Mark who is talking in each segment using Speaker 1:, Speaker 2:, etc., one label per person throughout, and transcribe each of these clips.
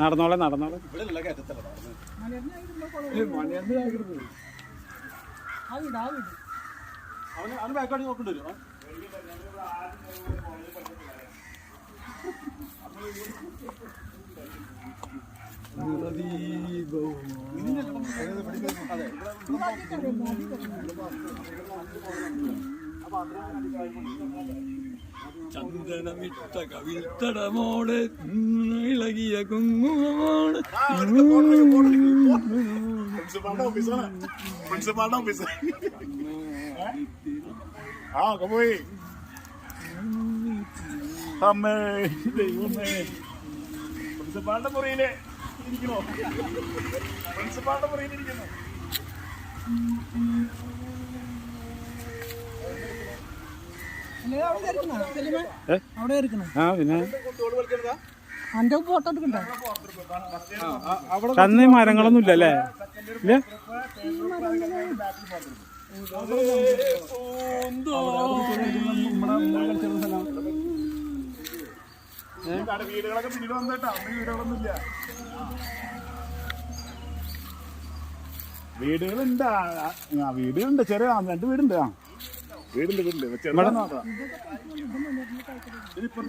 Speaker 1: നടന്നോളെ നടന്നോളെ.
Speaker 2: മലയറിഞ്ഞ ആ
Speaker 3: ചന്ദനമിട്ട കവിൽത്തടമോട് ഇളകിയ
Speaker 4: ഓഫീസ് ആ പ്രിൻസിപ്പാളുടെ മുറിയിൽ ഇരിക്കണോ പ്രിൻസിപ്പാളുടെ മുറിയിൽ ഇരിക്കുന്നു
Speaker 2: അല്ലേ അവിടെ ഇരിക്കണ സെലിമേ
Speaker 1: ഏ?
Speaker 2: അവിടെ ഇരിക്കണ
Speaker 1: ആ പിന്നെ?
Speaker 2: അന്റെ ഫോട്ടോ എടുക്കണ്ടേ?
Speaker 1: കന്ന് മരങ്ങളൊന്നും ഇല്ലല്ലേ ഇല്ല?
Speaker 4: വീടുകളൊക്കെ പിന്നീട് വന്നിട്ടാ അന്ന് വീടുകളൊന്നും ഇല്ല വീടുകളുണ്ട്. വീടുകളുണ്ട് ചെറിയ രണ്ട് വീടുണ്ട് ആ.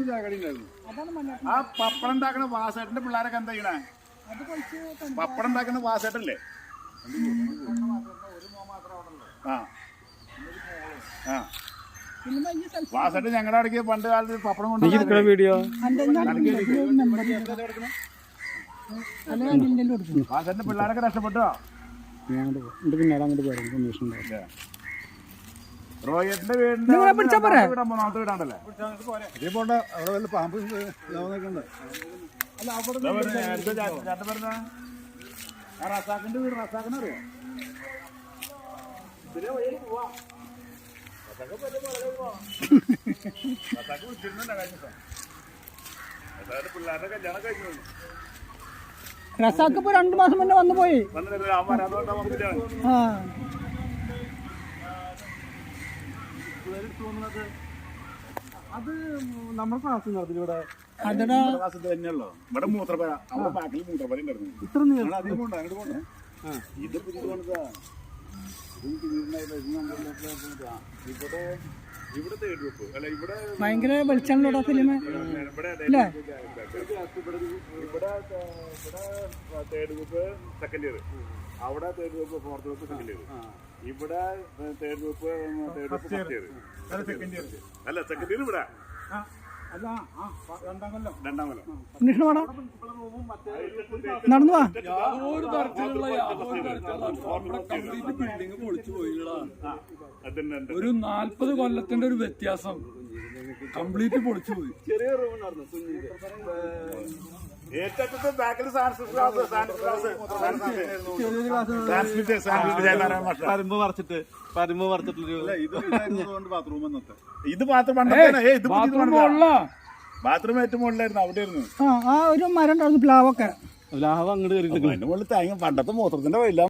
Speaker 4: ചാകടി ഉണ്ടായിരുന്നു.
Speaker 2: അതാണ്
Speaker 4: ആ പപ്പടം ഉണ്ടാക്കുന്ന വാസേട്ടന്റെ പിള്ളേരൊക്കെ എന്താ ചെയ്യണേ? പപ്പടം ഉണ്ടാക്കുന്ന വാസേട്ടല്ലേ? ആ. ഞങ്ങളുടെ അടുക്ക് പണ്ട് കാലത്ത് പപ്പടം കൊണ്ട്
Speaker 1: വീഡിയോ
Speaker 4: വാസേട്ടന്റെ പിള്ളേരൊക്കെ രക്ഷപ്പെട്ടോ?
Speaker 1: ഞാൻ അങ്ങോട്ട് പിന്നെ അങ്ങോട്ട് പോരും
Speaker 4: റോയറ്റിന്റെ വീടിന്റെ
Speaker 2: നിങ്ങളെ പിടിച്ചാ പോരെ?
Speaker 4: വീടാ മൂന്നാമത്തെ വീടാണ്ടല്ലേ?
Speaker 5: ഇതേ പോണ്ട അവിടെ വല്ല പാമ്പ് നോക്കുന്നുണ്ട്
Speaker 4: ഇതാ വരുന്നെ, അടുത്ത ചാ- ചേട്ടൻ വരുന്ന ആ റസാഖിന്റെ വീട് റസാഖിനെ അറിയോ? പിള്ളേരുടെ കല്യാണം കഴിഞ്ഞു.
Speaker 2: റസാക്ക് ഇപ്പൊ രണ്ടു മാസം മുന്നേ വന്നു പോയി.
Speaker 4: വന്നിട്ട് ആ. വന്നിട്ടാണ്
Speaker 2: ആ
Speaker 5: അത് നമ്മുടെ ക്ലാസ്
Speaker 2: അതെടാ.
Speaker 4: ക്ലാസ് ഇവിടെ മൂത്രപ്പര അവിടെ ബാക്കിൽ മൂത്രപ്പര ഉണ്ടായിരുന്നു.
Speaker 5: ഇത്ര നീളം.
Speaker 4: അധികം പോണ്ട ഇത് കൊണ്ടതാ
Speaker 2: ഭയങ്കര വെളിച്ചാണല്ലോ ഫിലിം അല്ലേ
Speaker 4: ഇവിടെ തേർഡ് ഗ്രൂപ്പ് സെക്കൻഡ് ഇയർ അവിടെ third group fourth group second year ഇവിടെ third group third group first
Speaker 5: second year
Speaker 4: അല്ല സെക്കൻഡ് ഇയർ ഇവിടെ.
Speaker 2: അന്വേഷണം വേണം നടന്നു വാ
Speaker 3: യാതൊരു തരത്തിലുള്ള യാതൊരു തരത്തിലുള്ള കംപ്ലീറ്റ് ബിൽഡിംഗ് പൊളിച്ചു പോയിടാ
Speaker 4: അതന്നെ
Speaker 3: ഒരു നാല്പത് കൊല്ലത്തിന്റെ ഒരു വ്യത്യാസം കംപ്ലീറ്റ് പൊളിച്ചു പോയി
Speaker 5: ചെറിയ റൂം കുഞ്ഞിന്റെ
Speaker 4: ബാക്കിൽ
Speaker 5: ബാത്റൂം
Speaker 4: ഇത്
Speaker 3: ബാത്റൂം
Speaker 4: ബാത്റൂം ഏറ്റവും മുകളിലായിരുന്നു
Speaker 2: ആ ഒരു മരം ഉണ്ടായിരുന്നു പ്ലാവൊക്കെ
Speaker 5: അങ്ങോട്ട്
Speaker 4: തേങ്ങ പണ്ടത്തെ മൂത്രത്തിന്റെ വയില്ല